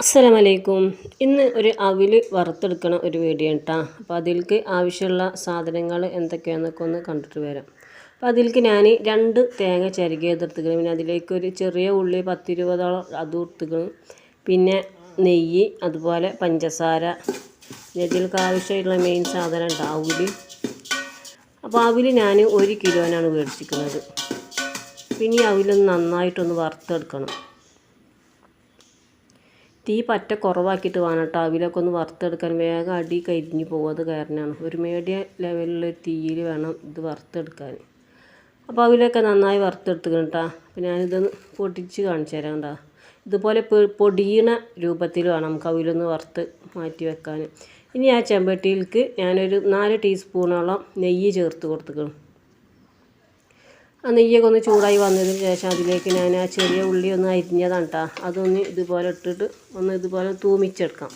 അസ്സലാമലൈക്കും. ഇന്ന് ഒരു അവിൽ വറുത്തെടുക്കണ ഒരു വീഡിയോ കേട്ടോ അപ്പോൾ അതിലേക്ക് ആവശ്യമുള്ള സാധനങ്ങൾ എന്തൊക്കെയാണെന്നൊക്കെ ഒന്ന് കണ്ടിട്ട് വരാം. അപ്പോൾ അതിലേക്ക് ഞാൻ രണ്ട് തേങ്ങ ചരുകി എതിർത്തിക്കണം പിന്നെ അതിലേക്ക് ഒരു ചെറിയ ഉള്ളി പത്തിരുപതോളം അതും എടുത്തിക്കണം പിന്നെ നെയ്യ് അതുപോലെ പഞ്ചസാര. ഇതിലേക്ക് ആവശ്യമായിട്ടുള്ള മെയിൻ സാധനം ഉണ്ട് അവിൽ അപ്പോൾ അവിൽ ഞാൻ ഒരു കിലോനാണ് മേടിച്ചിരിക്കുന്നത് പിന്നെ അവിലൊന്ന് നന്നായിട്ടൊന്ന് വറുത്തെടുക്കണം. തീ പറ്റ കുറവാക്കിയിട്ട് വേണം കേട്ടോ. അവിലൊക്കെ ഒന്ന് വറുത്തെടുക്കാൻ വേഗം അടി കരിഞ്ഞു പോകും. അത് കാരണമാണ്. ഒരു മീഡിയം ലെവലിൽ തീയിൽ വേണം ഇത് വറുത്തെടുക്കാൻ. അപ്പോൾ അവിലൊക്കെ നന്നായി വറുത്തെടുത്തുക്കണം കേട്ടോ. അപ്പോൾ ഞാനിതൊന്ന് പൊടിച്ച് കാണിച്ചു തരാം കേട്ടോ. ഇതുപോലെ പൊടിയണ രൂപത്തിൽ വേണം നമുക്ക് അവിലൊന്ന് വറുത്ത് മാറ്റി വെക്കാൻ. ഇനി ആ ചെമ്പട്ടിയിലേക്ക് ഞാനൊരു നാല് ടീസ്പൂണോളം നെയ്യ് ചേർത്ത് കൊടുത്തുക്കണം ആ നെയ്യൊക്കെ ഒന്ന് ചൂടായി വന്നതിന് ശേഷം അതിലേക്ക് ഞാൻ ആ ചെറിയ ഉള്ളി ഒന്ന് അരിഞ്ഞതാണ് കേട്ടോ അതൊന്ന് ഇതുപോലെ ഇട്ടിട്ട് ഒന്ന് ഇതുപോലെ തൂമിച്ചെടുക്കാം.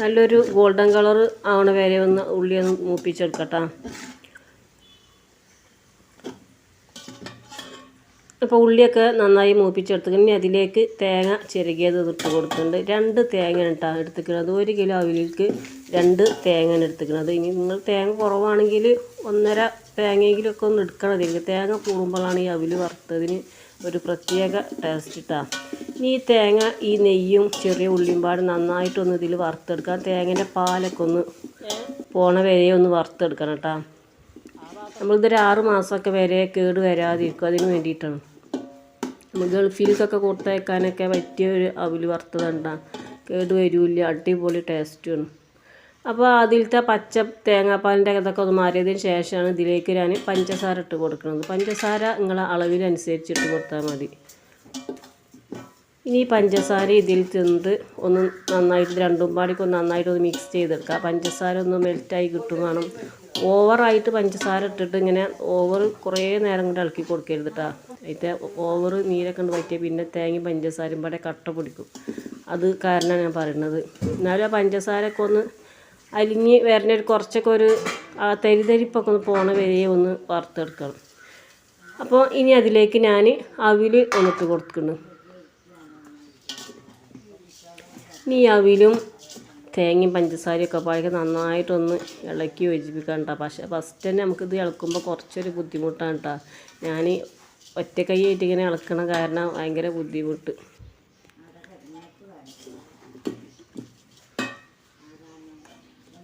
നല്ലൊരു ഗോൾഡൻ കളർ ആവണ വരെ ഒന്ന് ഉള്ളി ഒന്ന് മൂപ്പിച്ചെടുക്കട്ടോ. അപ്പോൾ ഉള്ളിയൊക്കെ നന്നായി മൂപ്പിച്ചെടുത്തു ഇനി അതിലേക്ക് തേങ്ങ ചിരകിയത് ഇട്ട് കൊടുക്കുന്നുണ്ട് രണ്ട് തേങ്ങ ഇട്ടാണ് എടുത്തിക്കുന്നത് ഒരു കിലോ അവിലേക്ക് രണ്ട് തേങ്ങ എടുത്തിക്കുന്നത് ഇനി നിങ്ങൾ തേങ്ങ കുറവാണെങ്കിൽ ഒന്നര തേങ്ങയെങ്കിലും ഒക്കെ ഒന്ന് എടുക്കണം. അതിലേക്ക് തേങ്ങ കൂടുമ്പോഴാണ് ഈ അവിൽ വറുത്തതിന് ഒരു പ്രത്യേക ടേസ്റ്റ് ഇട്ടാണ് ഇനി ഈ തേങ്ങ ഈ നെയ്യും ചെറിയ ഉള്ളിയും പാട് നന്നായിട്ടൊന്ന് ഇതിൽ വറുത്തെടുക്കാം തേങ്ങേന്റെ പാലൊക്കെ ഒന്ന് പോണ വരെ ഒന്ന് വറുത്തെടുക്കണം കേട്ടോ. നമ്മളിതൊരു ആറ് മാസമൊക്കെ വരെ കേട് വരാതിരിക്കും. അതിന് വേണ്ടിയിട്ടാണ്. നമ്മൾ ഗൾഫിലേക്കൊക്കെ കൊടുത്തയക്കാനൊക്കെ പറ്റിയ ഒരു അവിൽ വറുത്തതുണ്ട കേട് വരില്ല. അടിപൊളി ടേസ്റ്റുമാണ് അപ്പോൾ അതിലത്തെ പച്ച തേങ്ങാപ്പാലിന്റെ ഇതൊക്കെ ഒന്ന് മാറിയതിന് ശേഷമാണ് ഇതിലേക്ക് ഞാൻ പഞ്ചസാര ഇട്ട് കൊടുക്കുന്നത്. പഞ്ചസാര നിങ്ങളെ അളവിനനുസരിച്ച് ഇട്ട് കൊടുത്താൽ മതി. ഇനി പഞ്ചസാര ഇതിൽ തിന്നിട്ട് ഒന്ന് നന്നായിട്ട് രണ്ടും പാടിക്ക് ഒന്ന് നന്നായിട്ട് ഒന്ന് മിക്സ് ചെയ്തെടുക്കുക. പഞ്ചസാര ഒന്ന് മെൽറ്റായി കിട്ടും വേണം. ഓവറായിട്ട് പഞ്ചസാര ഇട്ടിട്ട് ഇങ്ങനെ ഓവർ കുറേ നേരം കൊണ്ട് ഇളക്കി കൊടുക്കരുത് കേട്ടോ അതിന്റെ ഓവർ നീരൊക്കെ ഉണ്ട് പറ്റിയാൽ പിന്നെ തേങ്ങയും പഞ്ചസാരയും പാടെ കട്ട പിടിക്കും. അത് കാരണമാണ് ഞാൻ പറയുന്നത് എന്നാലും ആ പഞ്ചസാരയൊക്കെ ഒന്ന് അലിഞ്ഞ് വരണ ഒരു കുറച്ചൊക്കെ ഒരു ആ തരിതരിപ്പൊക്കെ ഒന്ന് പോണ വരെ ഒന്ന് വറുത്തെടുക്കണം. അപ്പോൾ ഇനി അതിലേക്ക് ഞാൻ അവിൽ ഒന്നിട്ട് കൊടുക്കുന്നു ഇനി അവിലും തേങ്ങയും പഞ്ചസാരയൊക്കെ പാഴൊക്കെ നന്നായിട്ടൊന്ന് ഇളക്കി യോജിപ്പിക്കാം കേട്ടോ പക്ഷേ ഫസ്റ്റ് തന്നെ നമുക്കിത് ഇളക്കുമ്പോൾ കുറച്ചൊരു ബുദ്ധിമുട്ടാണ് കേട്ടോ ഞാൻ ഒറ്റ കൈയായിട്ട് ഇങ്ങനെ ഇളക്കണ കാരണം ഭയങ്കര ബുദ്ധിമുട്ട്.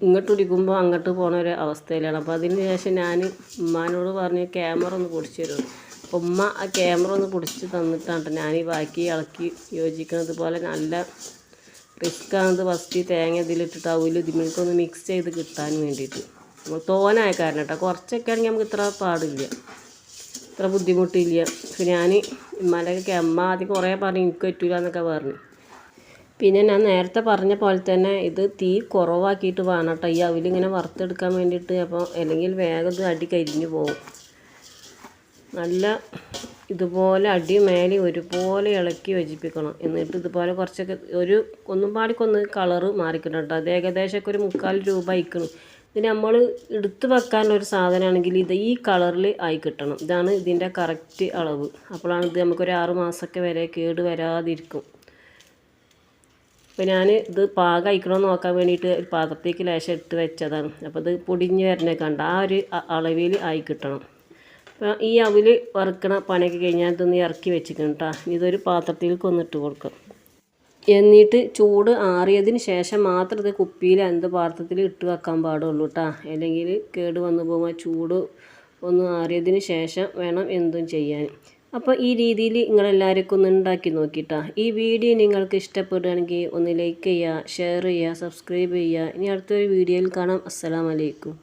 ഇങ്ങോട്ട് ഇടിക്കുമ്പോൾ അങ്ങോട്ട് പോണ ഒരു അവസ്ഥയിലാണ്. അപ്പോൾ അതിന് ശേഷം ഞാൻ ഉമ്മാനോട് പറഞ്ഞ് ക്യാമറ ഒന്ന് പൊടിച്ചു തരുമോ അപ്പോൾ ഉമ്മ ആ ക്യാമറ ഒന്ന് പൊടിച്ച് തന്നിട്ടാണ് ഞാൻ ഈ ബാക്കി ഇളക്കി യോജിക്കുന്നത് പോലെ നല്ല റിസ്ക്കാണത് ഫസ്റ്റ് തേങ്ങ ഇതിലിട്ടിട്ട് അവൽ ഇതിമേൽക്കൊന്ന് മിക്സ് ചെയ്ത് കിട്ടാൻ വേണ്ടിയിട്ട്. നമ്മൾ തോനായ കാരണം കേട്ടോ കുറച്ചൊക്കെ ആണെങ്കിൽ നമുക്ക് ഇത്ര പാടില്ല. ഇത്ര ബുദ്ധിമുട്ടില്ല. പക്ഷെ ഞാൻ ഇമ്മാലൊക്കെ അമ്മ ആദ്യം കുറേ പറഞ്ഞു എനിക്ക് പറ്റൂല എന്നൊക്കെ പറഞ്ഞു. പിന്നെ ഞാൻ നേരത്തെ പറഞ്ഞ പോലെ തന്നെ ഇത് തീ കുറവാക്കിയിട്ട് വേണം കേട്ടോ ഈ അവിലിങ്ങനെ വറുത്തെടുക്കാൻ വേണ്ടിയിട്ട്. അപ്പോൾ അല്ലെങ്കിൽ വേഗം ഇത് അടി കരിഞ്ഞു പോകും നല്ല ഇതുപോലെ അടി മേലെ ഒരുപോലെ ഇളക്കി യോജിപ്പിക്കണം. എന്നിട്ട് ഇതുപോലെ കുറച്ചൊക്കെ ഒരു ഒന്നും പാടിക്കൊന്ന് കളറ് മാറിക്കണം കേട്ടോ അത് ഏകദേശമൊക്കെ ഒരു മുക്കാൽ രൂപ അയക്കണം ഇത് നമ്മൾ എടുത്ത് വെക്കാനുള്ള ഒരു സാധനമാണെങ്കിൽ ഇത് ഈ കളറിൽ ആയി കിട്ടണം. ഇതാണ് ഇതിന്റെ കറക്റ്റ് അളവ്. അപ്പോഴാണ് ഇത് നമുക്കൊരു ആറ് മാസമൊക്കെ വരെ കേട് വരാതിരിക്കും. അപ്പോൾ ഞാൻ ഇത് പാകം അയക്കണമെന്ന് നോക്കാൻ വേണ്ടിയിട്ട് ഒരു പാത്രത്തേക്ക് ലേശം ഇട്ട് വെച്ചതാണ്. അപ്പോൾ ഇത് പൊടിഞ്ഞ് വരണേ കണ്ട? ആ ഒരു അളവിൽ ആയി കിട്ടണം. അപ്പോൾ ഈ അവിൽ വറുക്കണ പണിയൊക്കെ കഴിഞ്ഞാൽ ഇതൊന്ന് ഇറക്കി വെച്ചിക്കണം കേട്ടോ ഇതൊരു പാത്രത്തിലേക്ക് ഒന്ന് ഇട്ട് കൊടുക്കും. എന്നിട്ട് ചൂട് ആറിയതിന് ശേഷം മാത്രം ഇത് കുപ്പിയിൽ എന്ത് പാത്രത്തിൽ ഇട്ട് വെക്കാൻ പാടുള്ളൂ കേട്ടോ അല്ലെങ്കിൽ കേട് വന്നു പോകുമ്പോൾ ചൂട് ഒന്ന് ആറിയതിന് ശേഷം വേണം എന്തും ചെയ്യാൻ. അപ്പോൾ ഈ രീതിയിൽ നിങ്ങളെല്ലാവർക്കും ഒന്ന് ഉണ്ടാക്കി നോക്കിയിട്ടാ ഈ വീഡിയോ നിങ്ങൾക്ക് ഇഷ്ടപ്പെടുകയാണെങ്കിൽ ഒന്ന് ലൈക്ക് ചെയ്യുക ഷെയർ ചെയ്യുക സബ്സ്ക്രൈബ് ചെയ്യുക. ഇനി അടുത്തൊരു വീഡിയോയിൽ കാണാം. അസ്സലാമലൈക്കും